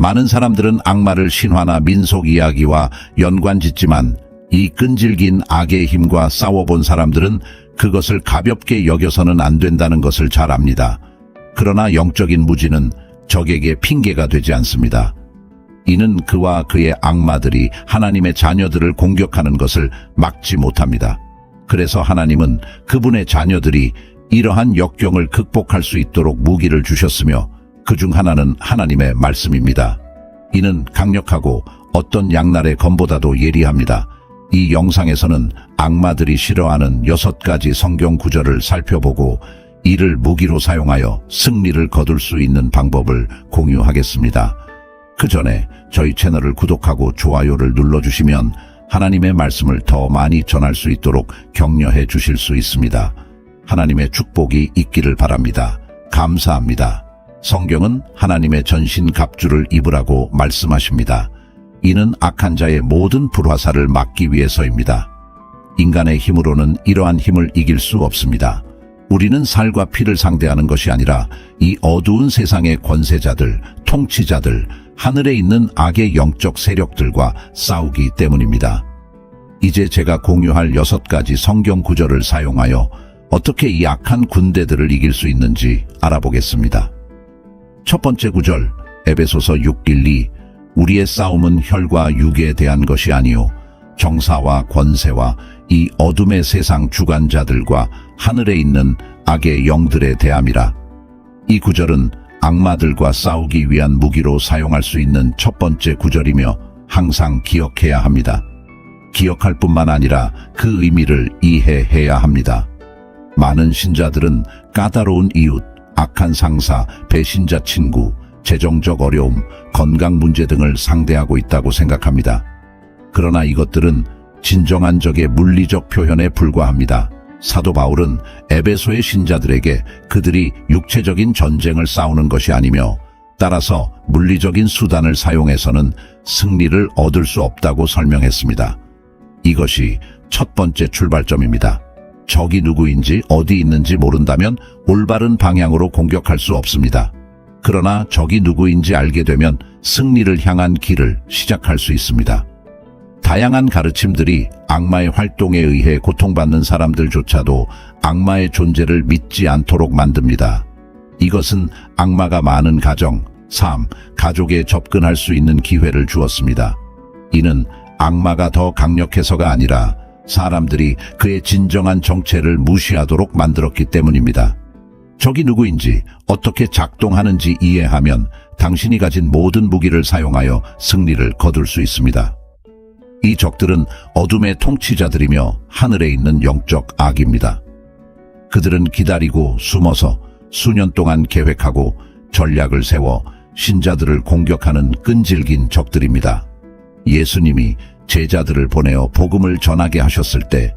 많은 사람들은 악마를 신화나 민속 이야기와 연관 짓지만 이 끈질긴 악의 힘과 싸워본 사람들은 그것을 가볍게 여겨서는 안 된다는 것을 잘 압니다. 그러나 영적인 무지는 적에게 핑계가 되지 않습니다. 이는 그와 그의 악마들이 하나님의 자녀들을 공격하는 것을 막지 못합니다. 그래서 하나님은 그분의 자녀들이 이러한 역경을 극복할 수 있도록 무기를 주셨으며 그 중 하나는 하나님의 말씀입니다. 이는 강력하고 어떤 양날의 검보다도 예리합니다. 이 영상에서는 악마들이 싫어하는 여섯 가지 성경 구절을 살펴보고 이를 무기로 사용하여 승리를 거둘 수 있는 방법을 공유하겠습니다. 그 전에 저희 채널을 구독하고 좋아요를 눌러주시면 하나님의 말씀을 더 많이 전할 수 있도록 격려해 주실 수 있습니다. 하나님의 축복이 있기를 바랍니다. 감사합니다. 성경은 하나님의 전신 갑주를 입으라고 말씀하십니다. 이는 악한 자의 모든 불화살을 막기 위해서입니다. 인간의 힘으로는 이러한 힘을 이길 수 없습니다. 우리는 살과 피를 상대하는 것이 아니라 이 어두운 세상의 권세자들, 통치자들, 하늘에 있는 악의 영적 세력들과 싸우기 때문입니다. 이제 제가 공유할 여섯 가지 성경 구절을 사용하여 어떻게 이 악한 군대들을 이길 수 있는지 알아보겠습니다. 첫 번째 구절, 에베소서 6.1.2 우리의 싸움은 혈과 육에 대한 것이 아니요 정사와 권세와 이 어둠의 세상 주관자들과 하늘에 있는 악의 영들에 대함이라. 이 구절은 악마들과 싸우기 위한 무기로 사용할 수 있는 첫 번째 구절이며 항상 기억해야 합니다. 기억할 뿐만 아니라 그 의미를 이해해야 합니다. 많은 신자들은 까다로운 이웃, 악한 상사, 배신자 친구, 재정적 어려움, 건강 문제 등을 상대하고 있다고 생각합니다. 그러나 이것들은 진정한 적의 물리적 표현에 불과합니다. 사도 바울은 에베소의 신자들에게 그들이 육체적인 전쟁을 싸우는 것이 아니며 따라서 물리적인 수단을 사용해서는 승리를 얻을 수 없다고 설명했습니다. 이것이 첫 번째 출발점입니다. 적이 누구인지 어디 있는지 모른다면 올바른 방향으로 공격할 수 없습니다. 그러나 적이 누구인지 알게 되면 승리를 향한 길을 시작할 수 있습니다. 다양한 가르침들이 악마의 활동에 의해 고통받는 사람들조차도 악마의 존재를 믿지 않도록 만듭니다. 이것은 악마가 많은 가정, 삶, 가족에 접근할 수 있는 기회를 주었습니다. 이는 악마가 더 강력해서가 아니라 사람들이 그의 진정한 정체를 무시하도록 만들었기 때문입니다. 적이 누구인지 어떻게 작동하는지 이해하면 당신이 가진 모든 무기를 사용하여 승리를 거둘 수 있습니다. 이 적들은 어둠의 통치자들이며 하늘에 있는 영적 악입니다. 그들은 기다리고 숨어서 수년 동안 계획하고 전략을 세워 신자들을 공격하는 끈질긴 적들입니다. 예수님이 제자들을 보내어 복음을 전하게 하셨을 때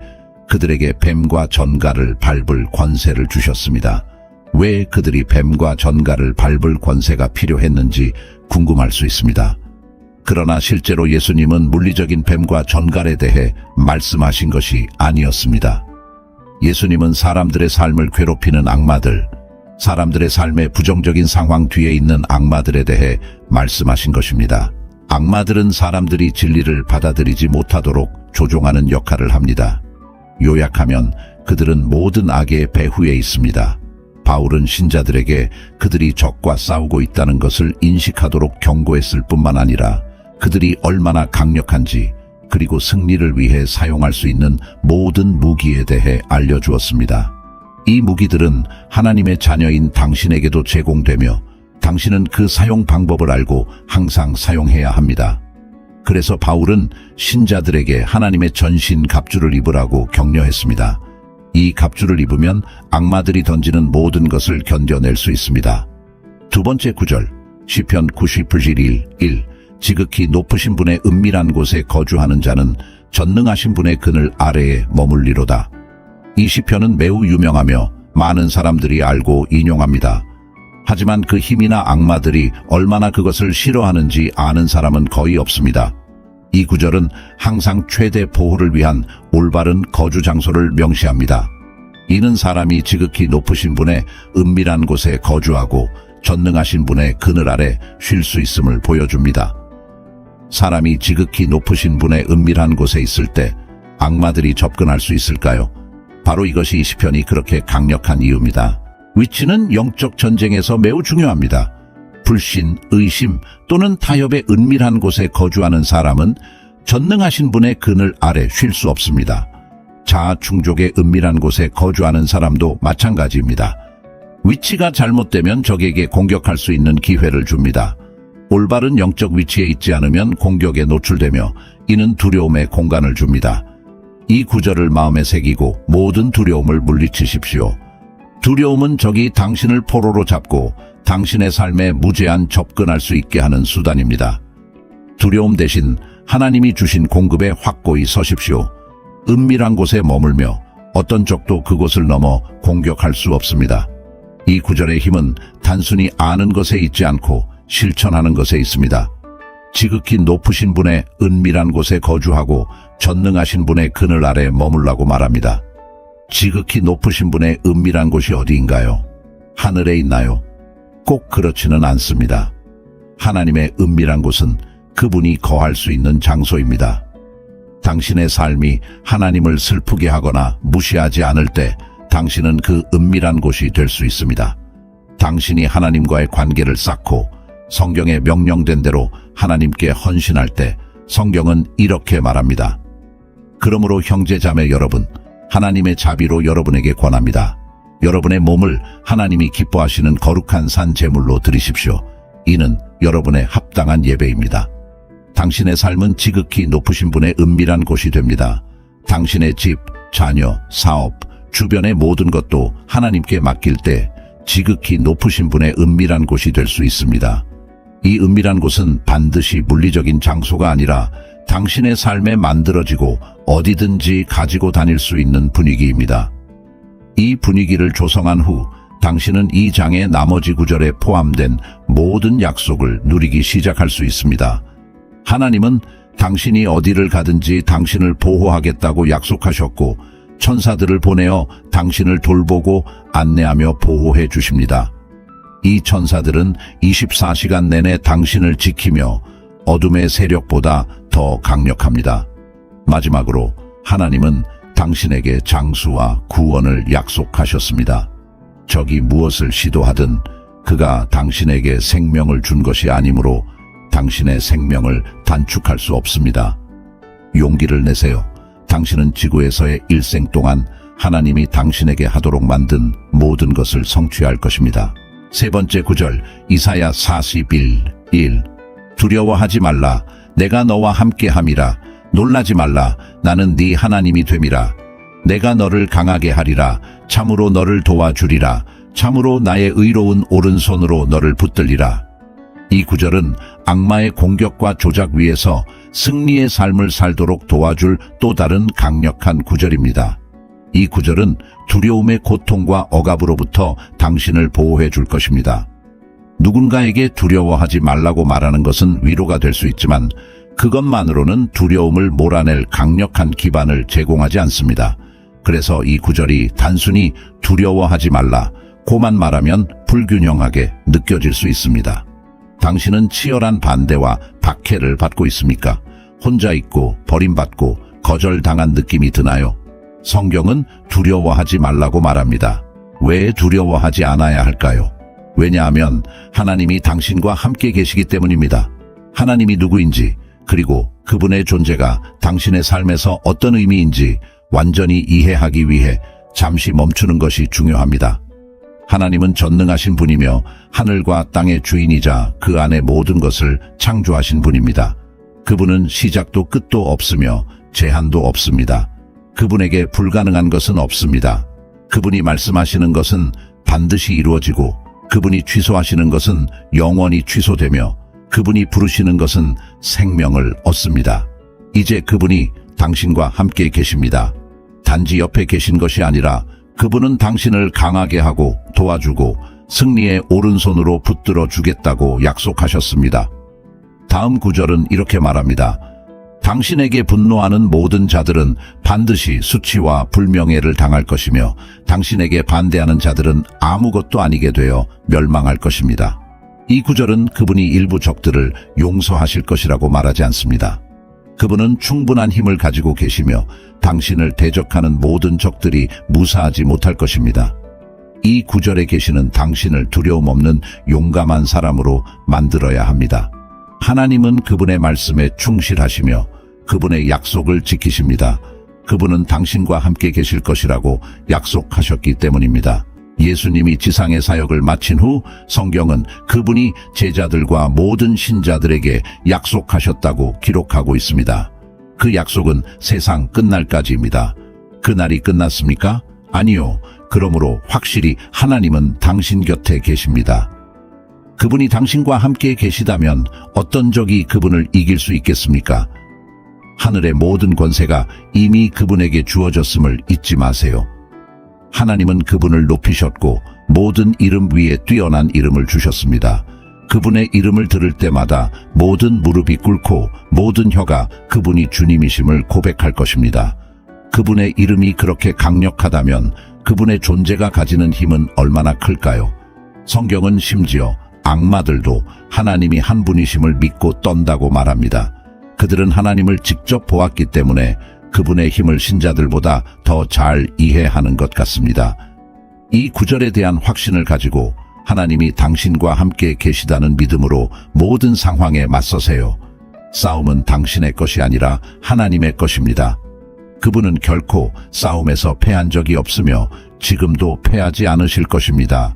그들에게 뱀과 전갈을 밟을 권세를 주셨습니다. 왜 그들이 뱀과 전갈을 밟을 권세가 필요했는지 궁금할 수 있습니다. 그러나 실제로 예수님은 물리적인 뱀과 전갈에 대해 말씀하신 것이 아니었습니다. 예수님은 사람들의 삶을 괴롭히는 악마들, 사람들의 삶의 부정적인 상황 뒤에 있는 악마들에 대해 말씀하신 것입니다. 악마들은 사람들이 진리를 받아들이지 못하도록 조종하는 역할을 합니다. 요약하면 그들은 모든 악의 배후에 있습니다. 바울은 신자들에게 그들이 적과 싸우고 있다는 것을 인식하도록 경고했을 뿐만 아니라 그들이 얼마나 강력한지 그리고 승리를 위해 사용할 수 있는 모든 무기에 대해 알려주었습니다. 이 무기들은 하나님의 자녀인 당신에게도 제공되며 당신은 그 사용 방법을 알고 항상 사용해야 합니다. 그래서 바울은 신자들에게 하나님의 전신 갑주를 입으라고 격려했습니다. 이 갑주를 입으면 악마들이 던지는 모든 것을 견뎌낼 수 있습니다. 두 번째 구절, 시편 91, 1, 지극히 높으신 분의 은밀한 곳에 거주하는 자는 전능하신 분의 그늘 아래에 머물리로다. 이 시편은 매우 유명하며 많은 사람들이 알고 인용합니다. 하지만 그 힘이나 악마들이 얼마나 그것을 싫어하는지 아는 사람은 거의 없습니다. 이 구절은 항상 최대 보호를 위한 올바른 거주 장소를 명시합니다. 이는 사람이 지극히 높으신 분의 은밀한 곳에 거주하고 전능하신 분의 그늘 아래 쉴 수 있음을 보여줍니다. 사람이 지극히 높으신 분의 은밀한 곳에 있을 때 악마들이 접근할 수 있을까요? 바로 이것이 이 시편이 그렇게 강력한 이유입니다. 위치는 영적 전쟁에서 매우 중요합니다. 불신, 의심 또는 타협의 은밀한 곳에 거주하는 사람은 전능하신 분의 그늘 아래 쉴 수 없습니다. 자아 충족의 은밀한 곳에 거주하는 사람도 마찬가지입니다. 위치가 잘못되면 적에게 공격할 수 있는 기회를 줍니다. 올바른 영적 위치에 있지 않으면 공격에 노출되며 이는 두려움의 공간을 줍니다. 이 구절을 마음에 새기고 모든 두려움을 물리치십시오. 두려움은 적이 당신을 포로로 잡고 당신의 삶에 무제한 접근할 수 있게 하는 수단입니다. 두려움 대신 하나님이 주신 공급에 확고히 서십시오. 은밀한 곳에 머물며 어떤 적도 그곳을 넘어 공격할 수 없습니다. 이 구절의 힘은 단순히 아는 것에 있지 않고 실천하는 것에 있습니다. 지극히 높으신 분의 은밀한 곳에 거주하고 전능하신 분의 그늘 아래 머물라고 말합니다. 지극히 높으신 분의 은밀한 곳이 어디인가요? 하늘에 있나요? 꼭 그렇지는 않습니다. 하나님의 은밀한 곳은 그분이 거할 수 있는 장소입니다. 당신의 삶이 하나님을 슬프게 하거나 무시하지 않을 때 당신은 그 은밀한 곳이 될 수 있습니다. 당신이 하나님과의 관계를 쌓고 성경에 명령된 대로 하나님께 헌신할 때 성경은 이렇게 말합니다. 그러므로 형제자매 여러분, 하나님의 자비로 여러분에게 권합니다. 여러분의 몸을 하나님이 기뻐하시는 거룩한 산 제물로 드리십시오. 이는 여러분의 합당한 예배입니다. 당신의 삶은 지극히 높으신 분의 은밀한 곳이 됩니다. 당신의 집, 자녀, 사업, 주변의 모든 것도 하나님께 맡길 때 지극히 높으신 분의 은밀한 곳이 될 수 있습니다. 이 은밀한 곳은 반드시 물리적인 장소가 아니라 당신의 삶에 만들어지고 어디든지 가지고 다닐 수 있는 분위기입니다. 이 분위기를 조성한 후 당신은 이 장의 나머지 구절에 포함된 모든 약속을 누리기 시작할 수 있습니다. 하나님은 당신이 어디를 가든지 당신을 보호하겠다고 약속하셨고 천사들을 보내어 당신을 돌보고 안내하며 보호해 주십니다. 이 천사들은 24시간 내내 당신을 지키며 어둠의 세력보다 더 강력합니다. 마지막으로 하나님은 당신에게 장수와 구원을 약속하셨습니다. 적이 무엇을 시도하든 그가 당신에게 생명을 준 것이 아니므로 당신의 생명을 단축할 수 없습니다. 용기를 내세요. 당신은 지구에서의 일생 동안 하나님이 당신에게 하도록 만든 모든 것을 성취할 것입니다. 세 번째 구절 이사야 41, 1 두려워하지 말라. 내가 너와 함께함이라. 놀라지 말라. 나는 네 하나님이 됨이라. 내가 너를 강하게 하리라. 참으로 너를 도와주리라. 참으로 나의 의로운 오른손으로 너를 붙들리라. 이 구절은 악마의 공격과 조작 위에서 승리의 삶을 살도록 도와줄 또 다른 강력한 구절입니다. 이 구절은 두려움의 고통과 억압으로부터 당신을 보호해 줄 것입니다. 누군가에게 두려워하지 말라고 말하는 것은 위로가 될 수 있지만 그것만으로는 두려움을 몰아낼 강력한 기반을 제공하지 않습니다. 그래서 이 구절이 단순히 두려워하지 말라, 고만 말하면 불균형하게 느껴질 수 있습니다. 당신은 치열한 반대와 박해를 받고 있습니까? 혼자 있고 버림받고 거절당한 느낌이 드나요? 성경은 두려워하지 말라고 말합니다. 왜 두려워하지 않아야 할까요? 왜냐하면 하나님이 당신과 함께 계시기 때문입니다. 하나님이 누구인지 그리고 그분의 존재가 당신의 삶에서 어떤 의미인지 완전히 이해하기 위해 잠시 멈추는 것이 중요합니다. 하나님은 전능하신 분이며 하늘과 땅의 주인이자 그 안의 모든 것을 창조하신 분입니다. 그분은 시작도 끝도 없으며 제한도 없습니다. 그분에게 불가능한 것은 없습니다. 그분이 말씀하시는 것은 반드시 이루어지고 그분이 취소하시는 것은 영원히 취소되며 그분이 부르시는 것은 생명을 얻습니다. 이제 그분이 당신과 함께 계십니다. 단지 옆에 계신 것이 아니라 그분은 당신을 강하게 하고 도와주고 승리의 오른손으로 붙들어 주겠다고 약속하셨습니다. 다음 구절은 이렇게 말합니다. 당신에게 분노하는 모든 자들은 반드시 수치와 불명예를 당할 것이며 당신에게 반대하는 자들은 아무것도 아니게 되어 멸망할 것입니다. 이 구절은 그분이 일부 적들을 용서하실 것이라고 말하지 않습니다. 그분은 충분한 힘을 가지고 계시며 당신을 대적하는 모든 적들이 무사하지 못할 것입니다. 이 구절에 계시는 당신을 두려움 없는 용감한 사람으로 만들어야 합니다. 하나님은 그분의 말씀에 충실하시며 그분의 약속을 지키십니다. 그분은 당신과 함께 계실 것이라고 약속하셨기 때문입니다. 예수님이 지상의 사역을 마친 후 성경은 그분이 제자들과 모든 신자들에게 약속하셨다고 기록하고 있습니다. 그 약속은 세상 끝날까지입니다. 그날이 끝났습니까? 아니요. 그러므로 확실히 하나님은 당신 곁에 계십니다. 그분이 당신과 함께 계시다면 어떤 적이 그분을 이길 수 있겠습니까? 하늘의 모든 권세가 이미 그분에게 주어졌음을 잊지 마세요. 하나님은 그분을 높이셨고 모든 이름 위에 뛰어난 이름을 주셨습니다. 그분의 이름을 들을 때마다 모든 무릎이 꿇고 모든 혀가 그분이 주님이심을 고백할 것입니다. 그분의 이름이 그렇게 강력하다면 그분의 존재가 가지는 힘은 얼마나 클까요? 성경은 심지어 악마들도 하나님이 한 분이심을 믿고 떤다고 말합니다. 그들은 하나님을 직접 보았기 때문에 그분의 힘을 신자들보다 더 잘 이해하는 것 같습니다. 이 구절에 대한 확신을 가지고 하나님이 당신과 함께 계시다는 믿음으로 모든 상황에 맞서세요. 싸움은 당신의 것이 아니라 하나님의 것입니다. 그분은 결코 싸움에서 패한 적이 없으며 지금도 패하지 않으실 것입니다.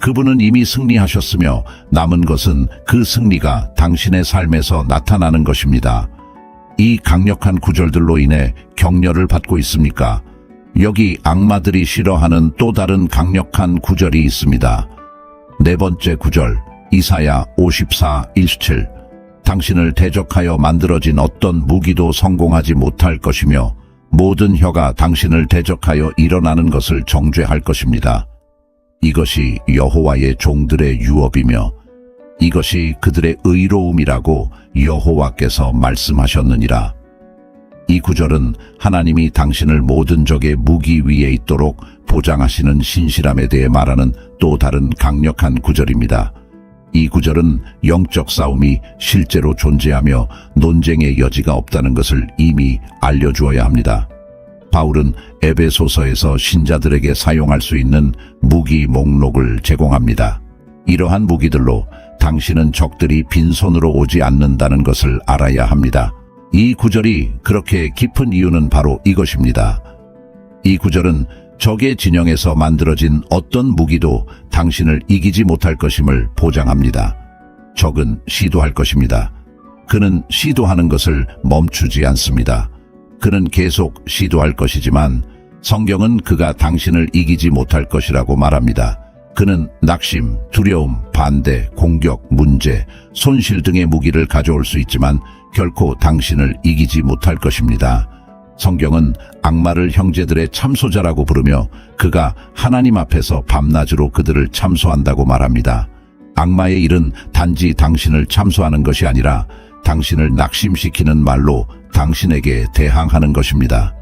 그분은 이미 승리하셨으며 남은 것은 그 승리가 당신의 삶에서 나타나는 것입니다. 이 강력한 구절들로 인해 격려를 받고 있습니까? 여기 악마들이 싫어하는 또 다른 강력한 구절이 있습니다. 네 번째 구절, 이사야 54, 27. 당신을 대적하여 만들어진 어떤 무기도 성공하지 못할 것이며 모든 혀가 당신을 대적하여 일어나는 것을 정죄할 것입니다. 이것이 여호와의 종들의 유업이며 이것이 그들의 의로움이라고 여호와께서 말씀하셨느니라. 이 구절은 하나님이 당신을 모든 적의 무기 위에 있도록 보장하시는 신실함에 대해 말하는 또 다른 강력한 구절입니다. 이 구절은 영적 싸움이 실제로 존재하며 논쟁의 여지가 없다는 것을 이미 알려주어야 합니다. 바울은 에베소서에서 신자들에게 사용할 수 있는 무기 목록을 제공합니다. 이러한 무기들로 당신은 적들이 빈손으로 오지 않는다는 것을 알아야 합니다. 이 구절이 그렇게 깊은 이유는 바로 이것입니다. 이 구절은 적의 진영에서 만들어진 어떤 무기도 당신을 이기지 못할 것임을 보장합니다. 적은 시도할 것입니다. 그는 시도하는 것을 멈추지 않습니다. 그는 계속 시도할 것이지만 성경은 그가 당신을 이기지 못할 것이라고 말합니다. 그는 낙심, 두려움, 반대, 공격, 문제, 손실 등의 무기를 가져올 수 있지만 결코 당신을 이기지 못할 것입니다. 성경은 악마를 형제들의 참소자라고 부르며 그가 하나님 앞에서 밤낮으로 그들을 참소한다고 말합니다. 악마의 일은 단지 당신을 참소하는 것이 아니라 당신을 낙심시키는 말로 당신에게 대항하는 것입니다.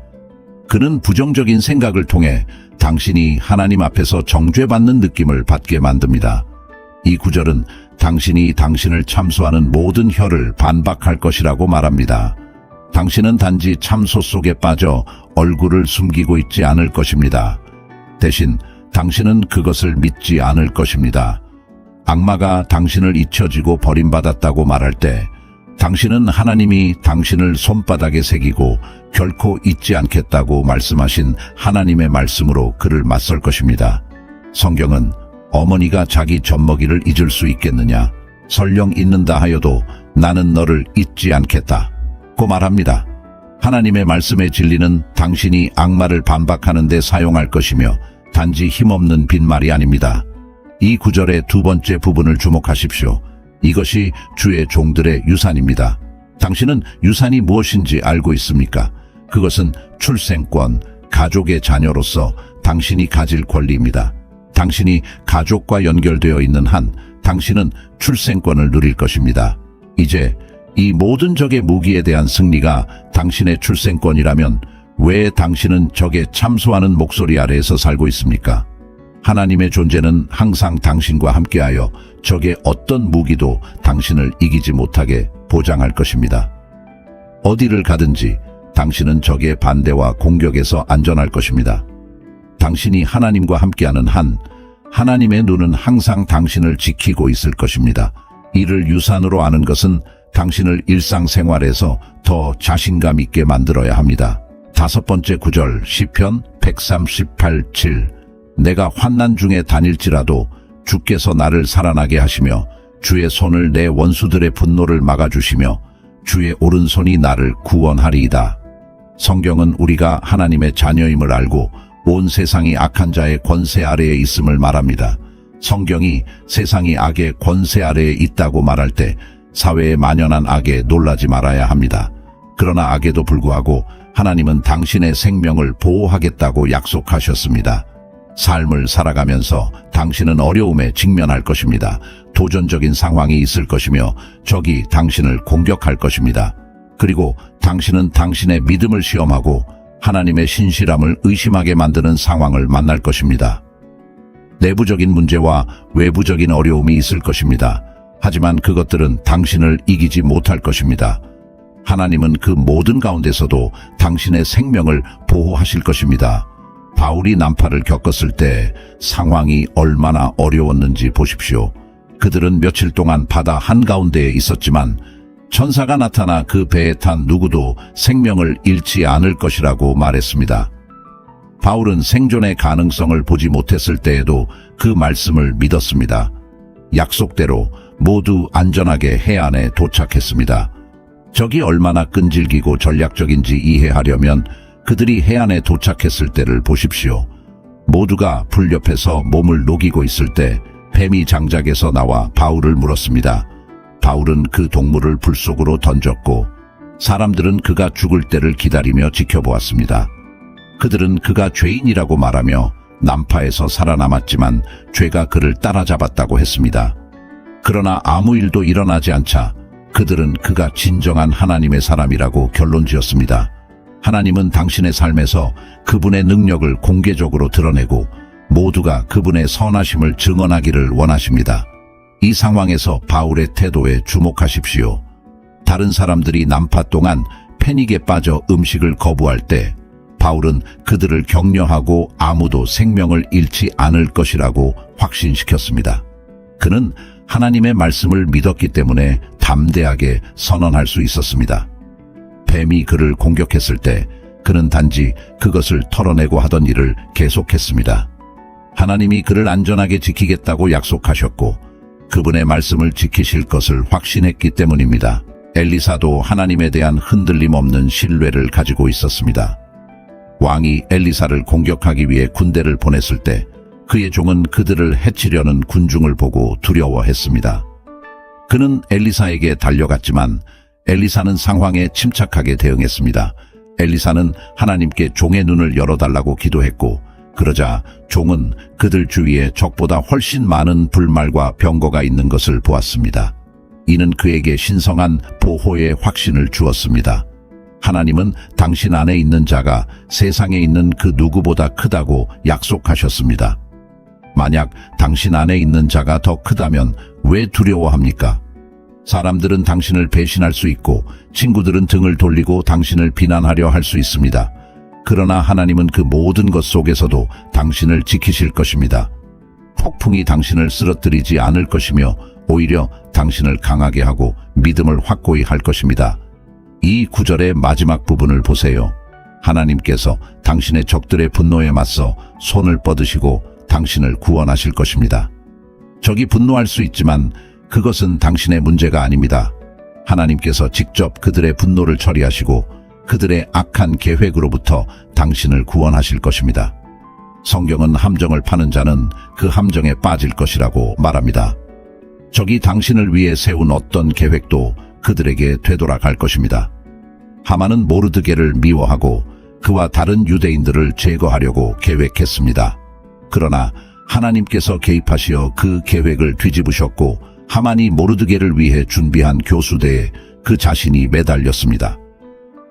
그는 부정적인 생각을 통해 당신이 하나님 앞에서 정죄받는 느낌을 받게 만듭니다. 이 구절은 당신이 당신을 참소하는 모든 혀를 반박할 것이라고 말합니다. 당신은 단지 참소 속에 빠져 얼굴을 숨기고 있지 않을 것입니다. 대신 당신은 그것을 믿지 않을 것입니다. 악마가 당신을 잊혀지고 버림받았다고 말할 때 당신은 하나님이 당신을 손바닥에 새기고 결코 잊지 않겠다고 말씀하신 하나님의 말씀으로 그를 맞설 것입니다. 성경은 어머니가 자기 젖먹이를 잊을 수 있겠느냐? 설령 잊는다 하여도 나는 너를 잊지 않겠다. 고 말합니다. 하나님의 말씀의 진리는 당신이 악마를 반박하는 데 사용할 것이며 단지 힘없는 빈말이 아닙니다. 이 구절의 두 번째 부분을 주목하십시오. 이것이 주의 종들의 유산입니다. 당신은 유산이 무엇인지 알고 있습니까? 그것은 출생권, 가족의 자녀로서 당신이 가질 권리입니다. 당신이 가족과 연결되어 있는 한 당신은 출생권을 누릴 것입니다. 이제 이 모든 적의 무기에 대한 승리가 당신의 출생권이라면 왜 당신은 적에 참소하는 목소리 아래에서 살고 있습니까? 하나님의 존재는 항상 당신과 함께하여 적의 어떤 무기도 당신을 이기지 못하게 보장할 것입니다. 어디를 가든지 당신은 적의 반대와 공격에서 안전할 것입니다. 당신이 하나님과 함께하는 한, 하나님의 눈은 항상 당신을 지키고 있을 것입니다. 이를 유산으로 아는 것은 당신을 일상생활에서 더 자신감 있게 만들어야 합니다. 다섯 번째 구절, 시편 138, 7. 내가 환난 중에 다닐지라도 주께서 나를 살아나게 하시며 주의 손을 내 원수들의 분노를 막아주시며 주의 오른손이 나를 구원하리이다. 성경은 우리가 하나님의 자녀임을 알고 온 세상이 악한 자의 권세 아래에 있음을 말합니다. 성경이 세상이 악의 권세 아래에 있다고 말할 때 사회에 만연한 악에 놀라지 말아야 합니다. 그러나 악에도 불구하고 하나님은 당신의 생명을 보호하겠다고 약속하셨습니다. 삶을 살아가면서 당신은 어려움에 직면할 것입니다. 도전적인 상황이 있을 것이며 적이 당신을 공격할 것입니다. 그리고 당신은 당신의 믿음을 시험하고 하나님의 신실함을 의심하게 만드는 상황을 만날 것입니다. 내부적인 문제와 외부적인 어려움이 있을 것입니다. 하지만 그것들은 당신을 이기지 못할 것입니다. 하나님은 그 모든 가운데서도 당신의 생명을 보호하실 것입니다. 바울이 난파를 겪었을 때 상황이 얼마나 어려웠는지 보십시오. 그들은 며칠 동안 바다 한가운데에 있었지만 천사가 나타나 그 배에 탄 누구도 생명을 잃지 않을 것이라고 말했습니다. 바울은 생존의 가능성을 보지 못했을 때에도 그 말씀을 믿었습니다. 약속대로 모두 안전하게 해안에 도착했습니다. 적이 얼마나 끈질기고 전략적인지 이해하려면 그들이 해안에 도착했을 때를 보십시오. 모두가 불 옆에서 몸을 녹이고 있을 때 뱀이 장작에서 나와 바울을 물었습니다. 바울은 그 동물을 불 속으로 던졌고 사람들은 그가 죽을 때를 기다리며 지켜보았습니다. 그들은 그가 죄인이라고 말하며 난파에서 살아남았지만 죄가 그를 따라잡았다고 했습니다. 그러나 아무 일도 일어나지 않자 그들은 그가 진정한 하나님의 사람이라고 결론 지었습니다. 하나님은 당신의 삶에서 그분의 능력을 공개적으로 드러내고 모두가 그분의 선하심을 증언하기를 원하십니다. 이 상황에서 바울의 태도에 주목하십시오. 다른 사람들이 난파 동안 패닉에 빠져 음식을 거부할 때 바울은 그들을 격려하고 아무도 생명을 잃지 않을 것이라고 확신시켰습니다. 그는 하나님의 말씀을 믿었기 때문에 담대하게 선언할 수 있었습니다. 뱀이 그를 공격했을 때 그는 단지 그것을 털어내고 하던 일을 계속했습니다. 하나님이 그를 안전하게 지키겠다고 약속하셨고 그분의 말씀을 지키실 것을 확신했기 때문입니다. 엘리사도 하나님에 대한 흔들림 없는 신뢰를 가지고 있었습니다. 왕이 엘리사를 공격하기 위해 군대를 보냈을 때 그의 종은 그들을 해치려는 군중을 보고 두려워했습니다. 그는 엘리사에게 달려갔지만 엘리사는 상황에 침착하게 대응했습니다. 엘리사는 하나님께 종의 눈을 열어달라고 기도했고 그러자 종은 그들 주위에 적보다 훨씬 많은 불말과 병거가 있는 것을 보았습니다. 이는 그에게 신성한 보호의 확신을 주었습니다. 하나님은 당신 안에 있는 자가 세상에 있는 그 누구보다 크다고 약속하셨습니다. 만약 당신 안에 있는 자가 더 크다면 왜 두려워합니까? 사람들은 당신을 배신할 수 있고 친구들은 등을 돌리고 당신을 비난하려 할 수 있습니다. 그러나 하나님은 그 모든 것 속에서도 당신을 지키실 것입니다. 폭풍이 당신을 쓰러뜨리지 않을 것이며 오히려 당신을 강하게 하고 믿음을 확고히 할 것입니다. 이 구절의 마지막 부분을 보세요. 하나님께서 당신의 적들의 분노에 맞서 손을 뻗으시고 당신을 구원하실 것입니다. 적이 분노할 수 있지만 그것은 당신의 문제가 아닙니다. 하나님께서 직접 그들의 분노를 처리하시고 그들의 악한 계획으로부터 당신을 구원하실 것입니다. 성경은 함정을 파는 자는 그 함정에 빠질 것이라고 말합니다. 적이 당신을 위해 세운 어떤 계획도 그들에게 되돌아갈 것입니다. 하만은 모르드게를 미워하고 그와 다른 유대인들을 제거하려고 계획했습니다. 그러나 하나님께서 개입하시어 그 계획을 뒤집으셨고 하만이 모르드게를 위해 준비한 교수대에 그 자신이 매달렸습니다.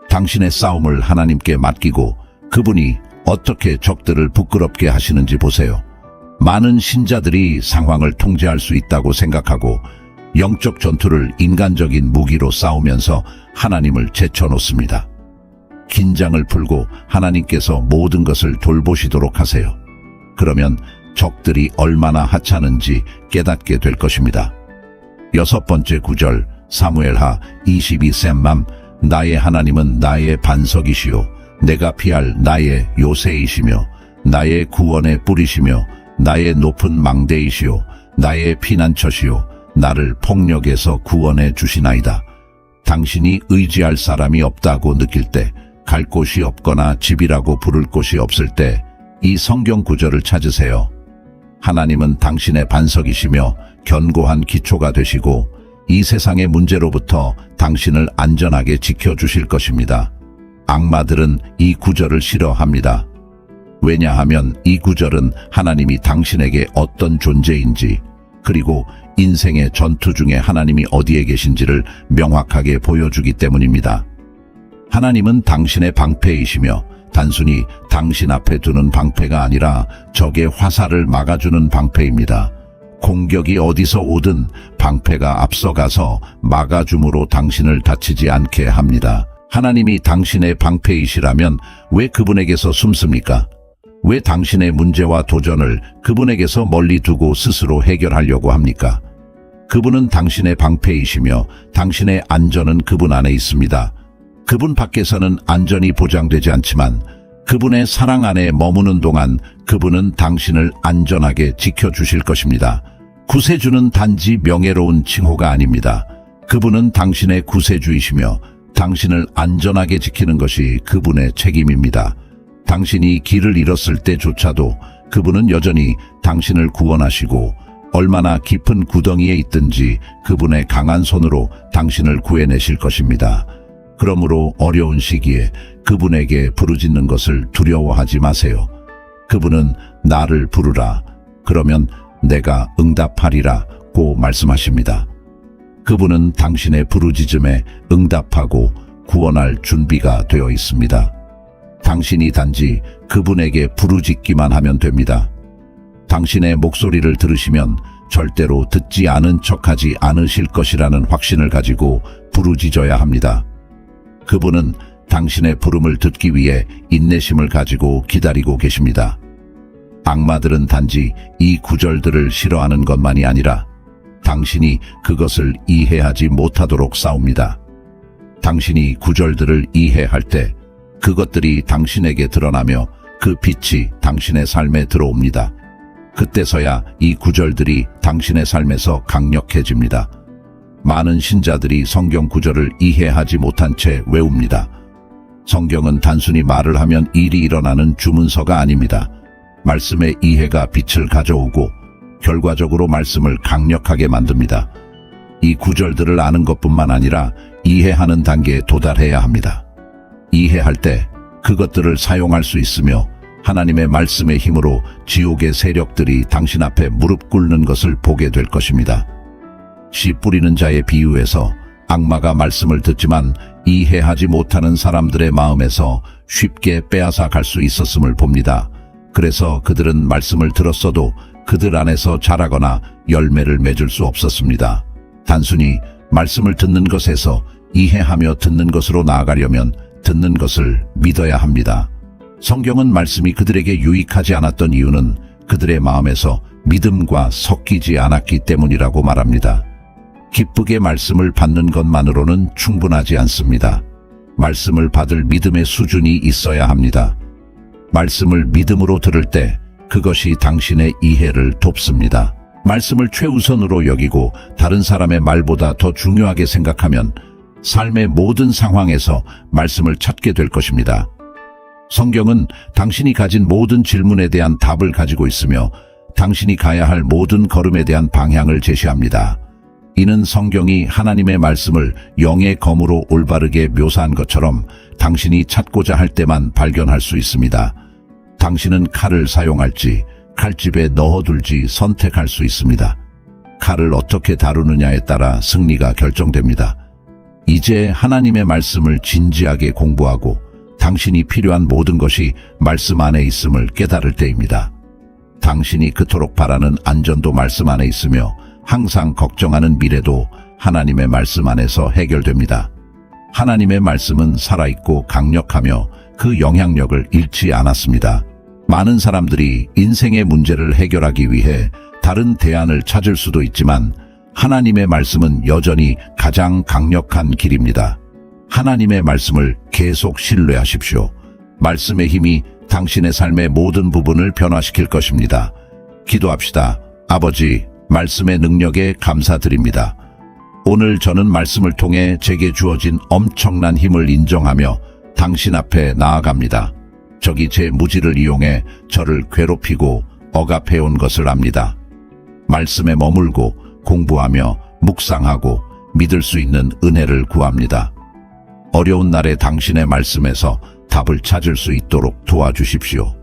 당신의 싸움을 하나님께 맡기고 그분이 어떻게 적들을 부끄럽게 하시는지 보세요. 많은 신자들이 상황을 통제할 수 있다고 생각하고 영적 전투를 인간적인 무기로 싸우면서 하나님을 제쳐놓습니다. 긴장을 풀고 하나님께서 모든 것을 돌보시도록 하세요. 그러면 적들이 얼마나 하찮은지 깨닫게 될 것입니다. 여섯 번째 구절 사무엘하 22셈맘 나의 하나님은 나의 반석이시요 내가 피할 나의 요새이시며 나의 구원의 뿌리시며 나의 높은 망대이시요 나의 피난처시요 나를 폭력에서 구원해 주시나이다. 당신이 의지할 사람이 없다고 느낄 때, 갈 곳이 없거나 집이라고 부를 곳이 없을 때, 이 성경 구절을 찾으세요. 하나님은 당신의 반석이시며 견고한 기초가 되시고 이 세상의 문제로부터 당신을 안전하게 지켜주실 것입니다. 악마들은 이 구절을 싫어합니다. 왜냐하면 이 구절은 하나님이 당신에게 어떤 존재인지 그리고 인생의 전투 중에 하나님이 어디에 계신지를 명확하게 보여주기 때문입니다. 하나님은 당신의 방패이시며 단순히 당신 앞에 두는 방패가 아니라 적의 화살을 막아주는 방패입니다. 공격이 어디서 오든 방패가 앞서가서 막아줌으로 당신을 다치지 않게 합니다. 하나님이 당신의 방패이시라면 왜 그분에게서 숨습니까? 왜 당신의 문제와 도전을 그분에게서 멀리 두고 스스로 해결하려고 합니까? 그분은 당신의 방패이시며 당신의 안전은 그분 안에 있습니다. 그분 밖에서는 안전이 보장되지 않지만 그분의 사랑 안에 머무는 동안 그분은 당신을 안전하게 지켜주실 것입니다. 구세주는 단지 명예로운 칭호가 아닙니다. 그분은 당신의 구세주이시며 당신을 안전하게 지키는 것이 그분의 책임입니다. 당신이 길을 잃었을 때조차도 그분은 여전히 당신을 구원하시고 얼마나 깊은 구덩이에 있든지 그분의 강한 손으로 당신을 구해내실 것입니다. 그러므로 어려운 시기에 그분에게 부르짖는 것을 두려워하지 마세요. 그분은 나를 부르라. 그러면 내가 응답하리라. 고 말씀하십니다. 그분은 당신의 부르짖음에 응답하고 구원할 준비가 되어 있습니다. 당신이 단지 그분에게 부르짖기만 하면 됩니다. 당신의 목소리를 들으시면 절대로 듣지 않은 척하지 않으실 것이라는 확신을 가지고 부르짖어야 합니다. 그분은 당신의 부름을 듣기 위해 인내심을 가지고 기다리고 계십니다. 악마들은 단지 이 구절들을 싫어하는 것만이 아니라 당신이 그것을 이해하지 못하도록 싸웁니다. 당신이 구절들을 이해할 때 그것들이 당신에게 드러나며 그 빛이 당신의 삶에 들어옵니다. 그때서야 이 구절들이 당신의 삶에서 강력해집니다. 많은 신자들이 성경 구절을 이해하지 못한 채 외웁니다. 성경은 단순히 말을 하면 일이 일어나는 주문서가 아닙니다. 말씀의 이해가 빛을 가져오고 결과적으로 말씀을 강력하게 만듭니다. 이 구절들을 아는 것뿐만 아니라 이해하는 단계에 도달해야 합니다. 이해할 때 그것들을 사용할 수 있으며 하나님의 말씀의 힘으로 지옥의 세력들이 당신 앞에 무릎 꿇는 것을 보게 될 것입니다. 씨 뿌리는 자의 비유에서 악마가 말씀을 듣지만 이해하지 못하는 사람들의 마음에서 쉽게 빼앗아 갈 수 있었음을 봅니다. 그래서 그들은 말씀을 들었어도 그들 안에서 자라거나 열매를 맺을 수 없었습니다. 단순히 말씀을 듣는 것에서 이해하며 듣는 것으로 나아가려면 듣는 것을 믿어야 합니다. 성경은 말씀이 그들에게 유익하지 않았던 이유는 그들의 마음에서 믿음과 섞이지 않았기 때문이라고 말합니다. 기쁘게 말씀을 받는 것만으로는 충분하지 않습니다. 말씀을 받을 믿음의 수준이 있어야 합니다. 말씀을 믿음으로 들을 때 그것이 당신의 이해를 돕습니다. 말씀을 최우선으로 여기고 다른 사람의 말보다 더 중요하게 생각하면 삶의 모든 상황에서 말씀을 찾게 될 것입니다. 성경은 당신이 가진 모든 질문에 대한 답을 가지고 있으며 당신이 가야 할 모든 걸음에 대한 방향을 제시합니다. 이는 성경이 하나님의 말씀을 영의 검으로 올바르게 묘사한 것처럼 당신이 찾고자 할 때만 발견할 수 있습니다. 당신은 칼을 사용할지 칼집에 넣어둘지 선택할 수 있습니다. 칼을 어떻게 다루느냐에 따라 승리가 결정됩니다. 이 이제 하나님의 말씀을 진지하게 공부하고 당신이 필요한 모든 것이 말씀 안에 있음을 깨달을 때입니다. 당신이 그토록 바라는 안전도 말씀 안에 있으며 항상 걱정하는 미래도 하나님의 말씀 안에서 해결됩니다. 하나님의 말씀은 살아있고 강력하며 그 영향력을 잃지 않았습니다. 많은 사람들이 인생의 문제를 해결하기 위해 다른 대안을 찾을 수도 있지만 하나님의 말씀은 여전히 가장 강력한 길입니다. 하나님의 말씀을 계속 신뢰하십시오. 말씀의 힘이 당신의 삶의 모든 부분을 변화시킬 것입니다. 기도합시다. 아버지, 말씀의 능력에 감사드립니다. 오늘 저는 말씀을 통해 제게 주어진 엄청난 힘을 인정하며 당신 앞에 나아갑니다. 적이 제 무지를 이용해 저를 괴롭히고 억압해온 것을 압니다. 말씀에 머물고 공부하며 묵상하고 믿을 수 있는 은혜를 구합니다. 어려운 날에 당신의 말씀에서 답을 찾을 수 있도록 도와주십시오.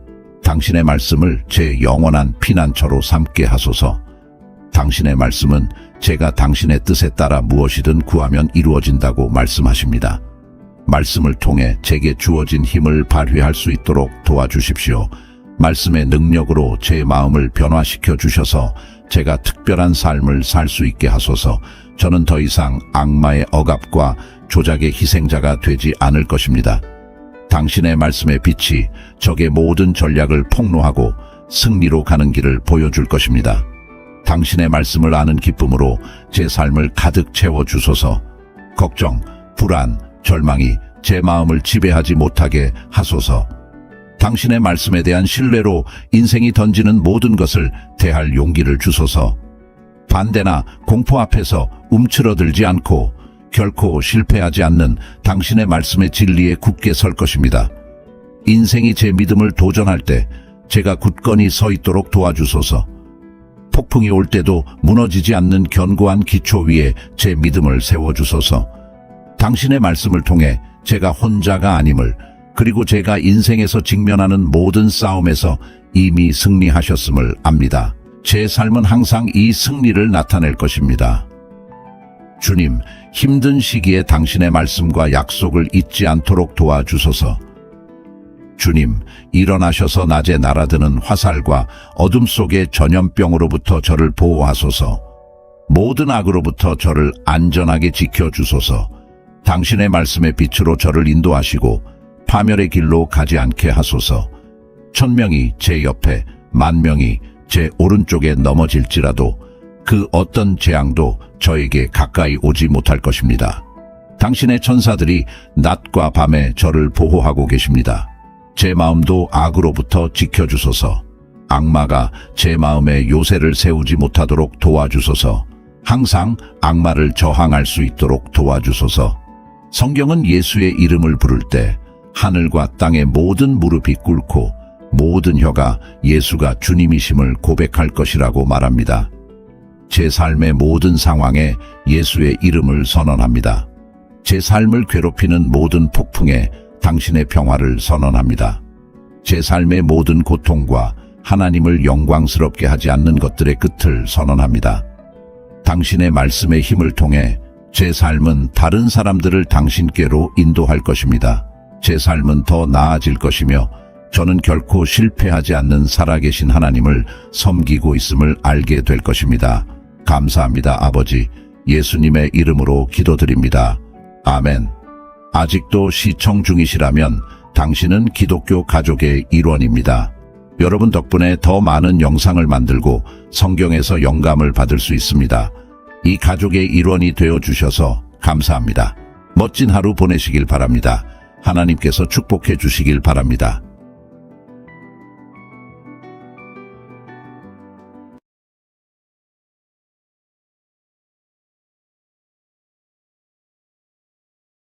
당신의 말씀을 제 영원한 피난처로 삼게 하소서. 당신의 말씀은 제가 당신의 뜻에 따라 무엇이든 구하면 이루어진다고 말씀하십니다. 말씀을 통해 제게 주어진 힘을 발휘할 수 있도록 도와주십시오. 말씀의 능력으로 제 마음을 변화시켜 주셔서 제가 특별한 삶을 살 수 있게 하소서. 저는 더 이상 악마의 억압과 조작의 희생자가 되지 않을 것입니다. 당신의 말씀의 빛이 적의 모든 전략을 폭로하고 승리로 가는 길을 보여줄 것입니다. 당신의 말씀을 아는 기쁨으로 제 삶을 가득 채워 주소서. 걱정, 불안, 절망이 제 마음을 지배하지 못하게 하소서. 당신의 말씀에 대한 신뢰로 인생이 던지는 모든 것을 대할 용기를 주소서. 반대나 공포 앞에서 움츠러들지 않고 결코 실패하지 않는 당신의 말씀의 진리에 굳게 설 것입니다. 인생이 제 믿음을 도전할 때 제가 굳건히 서 있도록 도와주소서. 폭풍이 올 때도 무너지지 않는 견고한 기초 위에 제 믿음을 세워주소서. 당신의 말씀을 통해 제가 혼자가 아님을 그리고 제가 인생에서 직면하는 모든 싸움에서 이미 승리하셨음을 압니다. 제 삶은 항상 이 승리를 나타낼 것입니다. 주님, 힘든 시기에 당신의 말씀과 약속을 잊지 않도록 도와주소서. 주님, 일어나셔서 낮에 날아드는 화살과 어둠 속의 전염병으로부터 저를 보호하소서. 모든 악으로부터 저를 안전하게 지켜주소서. 당신의 말씀의 빛으로 저를 인도하시고 파멸의 길로 가지 않게 하소서. 천명이 제 옆에, 만명이 제 오른쪽에 넘어질지라도 그 어떤 재앙도 저에게 가까이 오지 못할 것입니다. 당신의 천사들이 낮과 밤에 저를 보호하고 계십니다. 제 마음도 악으로부터 지켜주소서. 악마가 제 마음에 요새를 세우지 못하도록 도와주소서. 항상 악마를 저항할 수 있도록 도와주소서. 성경은 예수의 이름을 부를 때 하늘과 땅의 모든 무릎이 꿇고 모든 혀가 예수가 주님이심을 고백할 것이라고 말합니다. 제 삶의 모든 상황에 예수의 이름을 선언합니다. 제 삶을 괴롭히는 모든 폭풍에 당신의 평화를 선언합니다. 제 삶의 모든 고통과 하나님을 영광스럽게 하지 않는 것들의 끝을 선언합니다. 당신의 말씀의 힘을 통해 제 삶은 다른 사람들을 당신께로 인도할 것입니다. 제 삶은 더 나아질 것이며 저는 결코 실패하지 않는 살아계신 하나님을 섬기고 있음을 알게 될 것입니다. 감사합니다, 아버지. 예수님의 이름으로 기도드립니다. 아멘. 아직도 시청 중이시라면 당신은 기독교 가족의 일원입니다. 여러분 덕분에 더 많은 영상을 만들고 성경에서 영감을 받을 수 있습니다. 이 가족의 일원이 되어 주셔서 감사합니다. 멋진 하루 보내시길 바랍니다. 하나님께서 축복해 주시길 바랍니다.